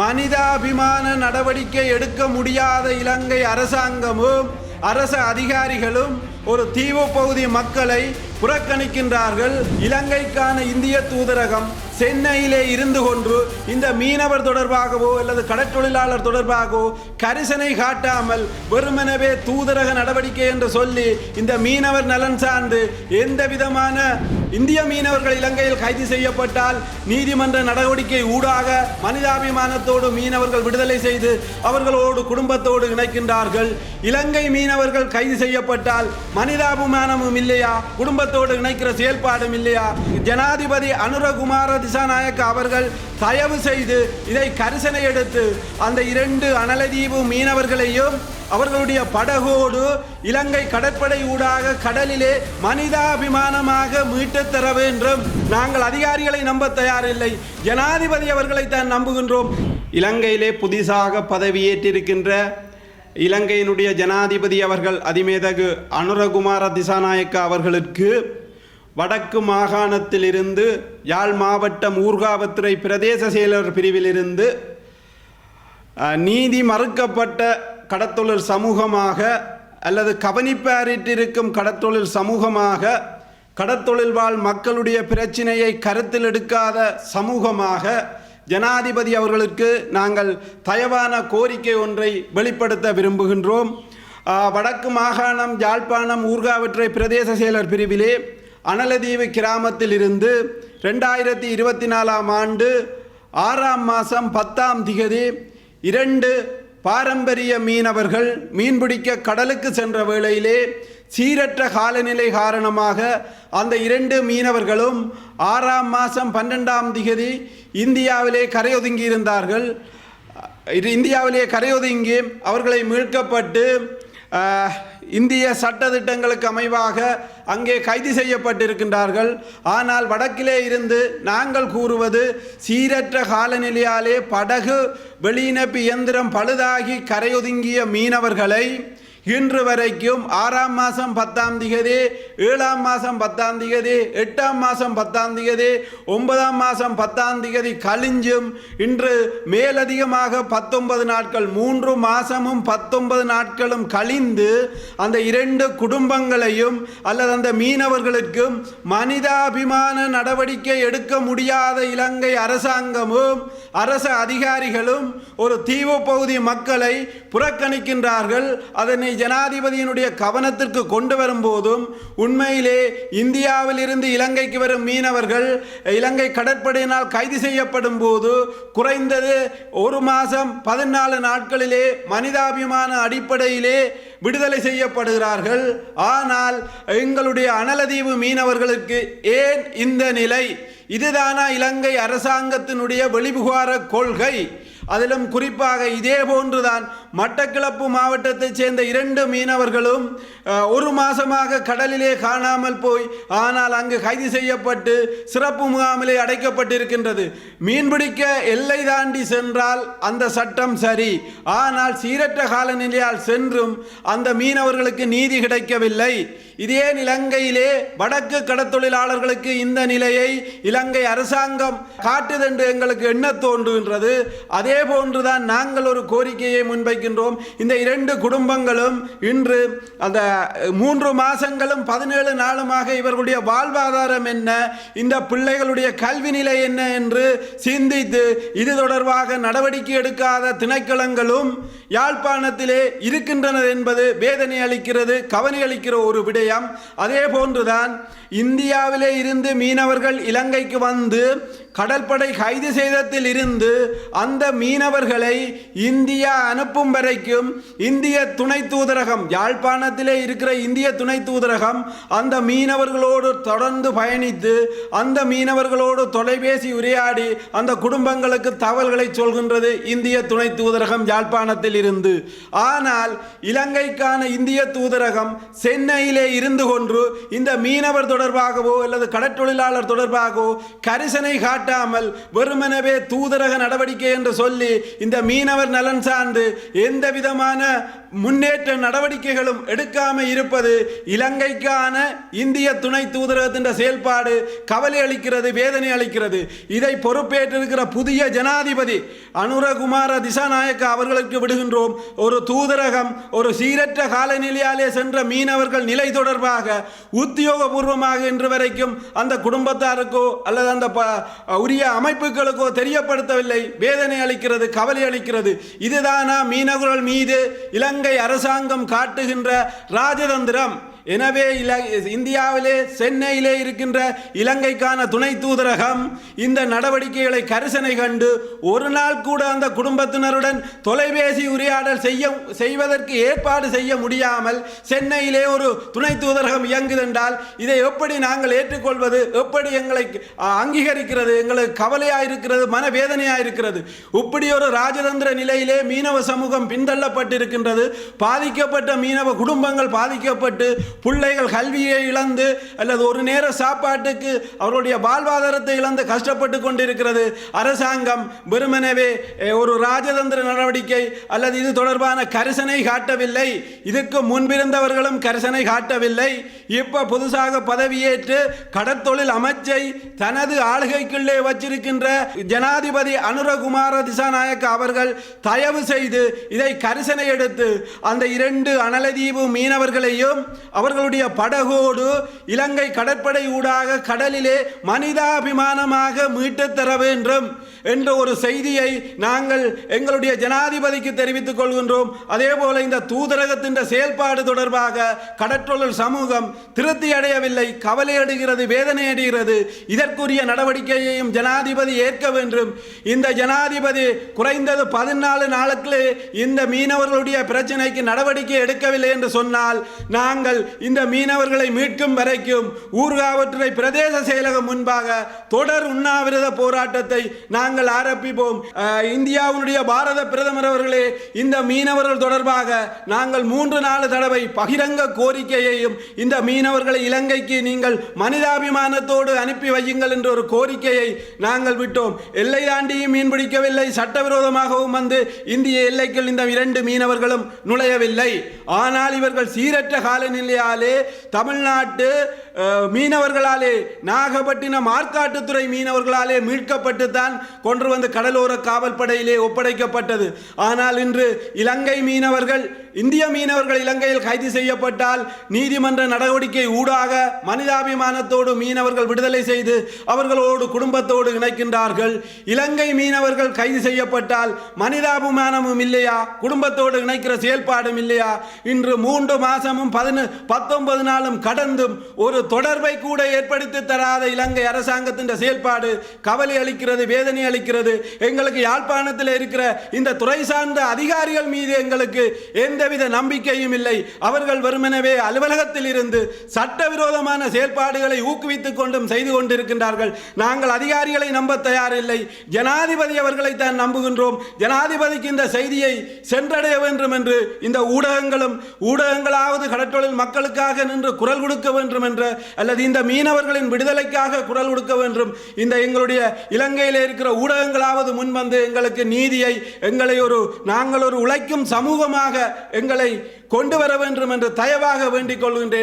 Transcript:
மனிதாபிமான நடவடிக்கை எடுக்க முடியாத இலங்கை அரசாங்கமும் அரச அதிகாரிகளும் ஒரு தீவு பகுதி மக்களை புறக்கணிக்கின்றார்கள். இலங்கைக்கான இந்திய தூதரகம் சென்னையிலே இருந்து கொண்டு இந்த மீனவர் தொடர்பாகவோ அல்லது கடற்தொழிலாளர் தொடர்பாகவோ கரிசனை காட்டாமல் வெறுமனவே தூதரக நடவடிக்கை என்று சொல்லி இந்த மீனவர் நலன் சார்ந்து எந்த விதமான இந்திய மீனவர்கள் இலங்கையில் கைது செய்யப்பட்டால் நீதிமன்ற நடவடிக்கை ஊடாக மனிதாபிமானத்தோடு மீனவர்கள் விடுதலை செய்து அவர்களோடு குடும்பத்தோடு இணைக்கின்றார்கள். இலங்கை மீனவர்கள் கைது செய்யப்பட்டால் மனிதாபிமானமும் இல்லையா? குடும்பத்தோடு இணைக்கிற செயல்பாடும் இல்லையா? ஜனாதிபதி அனுரகுமார திசாநாயக்க அவர்கள் தயவு செய்து இதை கரிசனை எடுத்து அந்த இரண்டு அனலதீவு மீனவர்களையும் அவர்களுடைய படகோடு இலங்கை கடற்படை ஊடாக கடலிலே மனிதாபிமானமாக மீட்டுத் தர வேண்டும். நாங்கள் அதிகாரிகளை நம்ப தயாரில்லை. ஜனாதிபதி அவர்களை தான் நம்புகின்றோம். இலங்கையிலே புதிதாக பதவியேற்றிருக்கின்ற இலங்கையினுடைய ஜனாதிபதி அவர்கள் அதிமேதகு அனுரகுமார திசாநாயக்க அவர்களுக்கு வடக்கு மாகாணத்திலிருந்து யாழ் மாவட்டம் ஊர்காவத்துறை பிரதேச செயலர் பிரிவிலிருந்து நீதி மறுக்கப்பட்ட கடத்தொழில் சமூகமாக அல்லது கவனிப்பாரிட்டிருக்கும் கடத்தொழில் சமூகமாக கடத்தொழில் வாழ் மக்களுடைய பிரச்சினையை கருத்தில் எடுக்காத சமூகமாக ஜனாதிபதி அவர்களுக்கு நாங்கள் தயவான கோரிக்கை ஒன்றை வெளிப்படுத்த விரும்புகின்றோம். வடக்கு மாகாணம் யாழ்ப்பாணம் ஊர்காவற்றை பிரதேச செயலர் பிரிவிலே அனலதீவு கிராமத்தில் இருந்து ரெண்டாயிரத்தி இருபத்தி நாலாம் ஆண்டு ஆறாம் மாதம் பத்தாம் திகதி இரண்டு பாரம்பரிய மீனவர்கள் மீன்பிடிக்க கடலுக்கு சென்ற வேளையிலே சீரற்ற காலநிலை காரணமாக அந்த இரண்டு மீனவர்களும் ஆறாம் மாதம் பன்னெண்டாம் திகதி இந்தியாவிலே கரையொதுங்கி இருந்தார்கள் இது இந்தியாவிலே கரையொதுங்கி அவர்களை மீட்கப்பட்டு இந்திய சட்டதிட்டங்களுக்கு அமைவாக அங்கே கைது செய்யப்பட்டிருக்கின்றார்கள். ஆனால் வடக்கிலே இருந்து நாங்கள் கூறுவது சீரற்ற காலநிலையாலே படகு வெளியினப்பு இயந்திரம் பழுதாகி கரையொதுங்கிய மீனவர்களை இன்று வரைக்கும் ஆறாம் மாதம் பத்தாம் திகதி ஏழாம் மாதம் பத்தாம் திகதி எட்டாம் மாதம் பத்தாம் திகதி ஒன்பதாம் மாதம் பத்தாம் திகதி கழிஞ்சும் இன்று மேலதிகமாக பத்தொன்பது நாட்கள் மூன்று மாதமும் பத்தொன்பது நாட்களும் கழிந்து அந்த இரண்டு குடும்பங்களையும் அல்லது அந்த மீனவர்களுக்கும் மனிதாபிமான நடவடிக்கை எடுக்க முடியாத இலங்கை அரசாங்கமும் அரச அதிகாரிகளும் ஒரு தீவு பகுதி மக்களை புறக்கணிக்கின்றார்கள். அதனை ஜனாதிபதியினுடைய கவனத்திற்கு கொண்டு வரும்போதும் உண்மையிலே இந்தியாவில் இருந்து இலங்கைக்கு வரும் மீனவர்கள் இலங்கை கடற்படையினால் கைது செய்யப்படும் போது குறைந்தது ஒரு மாதம் பதினாலு நாட்களிலே மனிதாபிமான அடிப்படையிலே விடுதலை செய்யப்படுகிறார்கள். ஆனால் எங்களுடைய அனலதீவு மீனவர்களுக்கு ஏன் இந்த நிலை? இதுதானா இலங்கை அரசாங்கத்தினுடைய வெளிபுகார கொள்கை? அதிலும் குறிப்பாக இதே போன்றுதான் மட்டக்களப்பு மாவட்டத்தைச் சேர்ந்த இரண்டு மீனவர்களும் ஒரு மாசமாக கடலிலே காணாமல் போய் ஆனால் அங்கு கைது செய்யப்பட்டு சிறப்பு முகாமிலே அடைக்கப்பட்டிருக்கின்றது. மீன்பிடிக்க எல்லை தாண்டி சென்றால் அந்த சட்டம் சரி. ஆனால் சீரற்ற காலநிலையால் சென்றும் அந்த மீனவர்களுக்கு நீதி கிடைக்கவில்லை. இதே இலங்கையிலே வடக்கு கடத்தொழிலாளர்களுக்கு இந்த நிலையை இலங்கை அரசாங்கம் காட்டுதென்று எங்களுக்கு எண்ண தோன்றுகின்றது. அதே போன்றுதான் நாங்கள் ஒரு கோரிக்கையை முன்வைக்கின்றோம் இந்த இரண்டு குடும்பங்களும் இன்று அந்த மூன்று மாசங்களும் பதினேழு நாளுமாக இவர்களுடைய வாழ்வாதாரம் என்ன இந்த பிள்ளைகளுடைய கல்வி நிலை என்ன என்று சிந்தித்து இது தொடர்பாக நடவடிக்கை எடுக்காத திணைக்களங்களும் யாழ்ப்பாணத்திலே இருக்கின்றனர் என்பது வேதனை அளிக்கிறது கவனி அளிக்கிற ஒரு விடயம். அதே போன்றுதான் இந்தியாவிலே இருந்து மீனவர்கள் இலங்கைக்கு வந்து கடற்படை கைது செய்ததில் இருந்து அந்த மீனவர்களை இந்தியா அனுப்பும் வரைக்கும் இந்திய துணை தூதரகம் யாழ்ப்பாணத்திலே இருக்கிற இந்திய துணை தூதரகம் அந்த மீனவர்களோடு தொடர்ந்து பயணித்து அந்த மீனவர்களோடு தொலைபேசி உரையாடி அந்த குடும்பங்களுக்கு தகவல்களை சொல்கின்றது இந்திய துணை தூதரகம் யாழ்ப்பாணத்தில் இருந்து. ஆனால் இலங்கைக்கான இந்திய தூதரகம் சென்னையிலே இருந்து கொன்று இந்த மீனவர் தொடர்பாகவோ அல்லது கடற்தொழிலாளர் தொடர்பாகவோ கரிசனை காட்ட காட்டாமல் வெறுமனவே தூதரக நடவடிக்கை என்று சொல்லி இந்த மீனவர் நலன் சார்ந்து எந்த விதமான முன்னேற்ற நடவடிக்கைகளும் எடுக்காமல் இருப்பது இலங்கைக்கான இந்திய துணை தூதரகத்தின் செயல்பாடு கவலை அளிக்கிறது வேதனை அளிக்கிறது. இதை பொறுப்பேற்றிருக்கிற புதிய ஜனாதிபதி அனுரகுமார திசாநாயக்க அவர்களுக்கு விடுகின்றோம். ஒரு தூதரகம் ஒரு சீரற்ற காலநிலையாலே சென்ற மீனவர்கள் நிலை தொடர்பாக உத்தியோகபூர்வமாக இன்று வரைக்கும் அந்த குடும்பத்தாருக்கோ அல்லது அந்த உரிய அமைப்புகளுக்கோ தெரியப்படுத்தவில்லை. வேதனை அளிக்கிறது கவலை அளிக்கிறது. இதுதானா மீனவர்கள் மீது இலங்கை அரசாங்கம் காட்டுகின்ற ராஜதந்திரம். எனவே இல இந்தியாவிலே சென்னையிலே இருக்கின்ற இலங்கைக்கான துணை தூதரகம் இந்த நடவடிக்கைகளை கரிசனை கண்டு ஒரு நாள் கூட அந்த குடும்பத்தினருடன் தொலைபேசி உரையாடல் செய்ய செய்வதற்கு ஏற்பாடு செய்ய முடியாமல் சென்னையிலே ஒரு துணை தூதரகம் இயங்குதென்றால் இதை எப்படி நாங்கள் ஏற்றுக்கொள்வது? எப்படி எங்களை அங்கீகரிக்கிறது எங்களுக்கு கவலையாக இருக்கிறது மனவேதனையாக இருக்கிறது இப்படி ஒரு ராஜதந்திர நிலையிலே மீனவ சமூகம் பின்தள்ளப்பட்டிருக்கின்றது. பாதிக்கப்பட்ட மீனவ குடும்பங்கள் பாதிக்கப்பட்டு பிள்ளைகள் கல்வியை இழந்து அல்லது ஒரு நேர சாப்பாட்டுக்கு அவருடைய வாழ்வாதாரத்தை இழந்து கஷ்டப்பட்டு கொண்டிருக்கிறது. அரசாங்கம் வெறுமனவே ஒரு ராஜதந்திர நடவடிக்கை அல்லது இது தொடர்பான கரிசனை காட்டவில்லை. இதுக்கு முன்பிருந்தவர்களும் கரிசனை காட்டவில்லை. இப்போ புதுசாக பதவியேற்று கடற்தொழில் அமைச்சை தனது ஆளுகைக்குள்ளே வச்சிருக்கின்ற ஜனாதிபதி அனுரகுமார திசாநாயக்க அவர்கள் தயவு செய்து இதை கரிசனை எடுத்து அந்த இரண்டு அனலதீவு மீனவர்களையும் அவர்களுடைய படகோடு இலங்கை கடற்படை ஊடாக கடலிலே மனிதாபிமானமாக மீட்டுத் தர வேண்டும் என்ற ஒரு செய்தியை நாங்கள் எங்களுடைய ஜனாதிபதிக்கு தெரிவித்துக் கொள்கின்றோம். அதே போல இந்த தூதரகத்தின் செயல்பாடு தொடர்பாக கடற்றொழில் சமூகம் திருப்தி அடையவில்லை கவலை அடைகிறது வேதனை அடைகிறது. இதற்குரிய நடவடிக்கையையும் ஜனாதிபதி ஏற்க வேண்டும். இந்த ஜனாதிபதி குறைந்தது பதினாலு நாளுக்குள்ளே இந்த மீனவர்களுடைய பிரச்சனைக்கு நடவடிக்கை எடுக்கவில்லை என்று சொன்னால் நாங்கள் இந்த மீனவர்களை மீட்கும் வரைக்கும் ஊர்காவற்றுறை பிரதேச செயலகம் முன்பாக தொடர் உண்ணாவிரத போராட்டத்தை நாங்கள் ஆரம்பிப்போம். இந்தியாவுடைய பாரத பிரதமர் அவர்களே இந்த மீனவர்கள் தொடர்பாக நாங்கள் மூன்று நாலு தடவை பகிரங்க கோரிக்கையையும் இந்த மீனவர்களை இலங்கைக்கு நீங்கள் மனிதாபிமானத்தோடு அனுப்பி வையுங்கள் என்ற ஒரு கோரிக்கையை நாங்கள் விட்டோம். எல்லை தாண்டியும் மீன் பிடிக்கவில்லை. சட்டவிரோதமாகவும் வந்து இந்திய எல்லைக்குள் இந்த இரண்டு மீனவர்களும் நுழையவில்லை. ஆனால் இவர்கள் சீரற்ற காலநிலையாலே தமிழ்நாட்டு மீனவர்களாலே நாகப்பட்டினம் ஆற்காட்டுத்துறை மீனவர்களாலே மீட்கப்பட்டு தான் கொண்டு வந்து கடலோர காவல்படையிலே ஒப்படைக்கப்பட்டது. ஆனால் இன்று இலங்கை மீனவர்கள் இந்திய மீனவர்கள் இலங்கையில் கைது செய்யப்பட்டால் நீதிமன்ற நடவடிக்கை ஊடாக மனிதாபிமானத்தோடு மீனவர்கள் விடுதலை செய்து அவர்களோடு குடும்பத்தோடு இணைக்கின்றார்கள். இலங்கை மீனவர்கள் கைது செய்யப்பட்டால் மனிதாபிமானமும் இல்லையா? குடும்பத்தோடு இணைக்கிற செயல்பாடும் இல்லையா? இன்று மூன்று மாசமும் பதினு பத்தொன்பது நாளும் கடந்தும் ஒரு தொடர்பை கூட ஏற்படுத்தி தராத இலங்கை அரசாங்கத்தின் செயல்பாடு கவலை அளிக்கிறது வேதனை அளிக்கிறது. எங்களுக்கு யாழ்ப்பாணத்தில் இருக்கிற இந்த துறை சார்ந்த அதிகாரிகள் மீது எங்களுக்கு எந்தவித நம்பிக்கையும் இல்லை. அவர்கள் வருமெனவே அலுவலகத்தில் இருந்து சட்டவிரோதமான செயல்பாடுகளை ஊக்குவித்துக் கொண்டும் செய்து கொண்டிருக்கின்றார்கள். நாங்கள் அதிகாரிகளை நம்ப தயாரில்லை. ஜனாதிபதி அவர்களை தான் நம்புகின்றோம். ஜனாதிபதிக்கு இந்த செய்தியை சென்றடைய வேண்டும் என்று இந்த ஊடகங்களும் ஊடகங்களாவது கடற்றொழில் மக்களுக்காக நின்று குரல் கொடுக்க வேண்டும் என்ற அல்லது இந்த மீனவர்களின் விடுதலைக்காக குரல் கொடுக்க வேண்டும். இந்த எங்களுடைய இலங்கையில் இருக்கிற ஊடகங்களாவது முன்வந்து எங்களுக்கு நீதியை எங்களை ஒரு நாங்கள் ஒரு உழைக்கும் சமூகமாக எங்களை கொண்டு வர வேண்டும் என்று தயவாக வேண்டிக் கொள்கின்றேன்.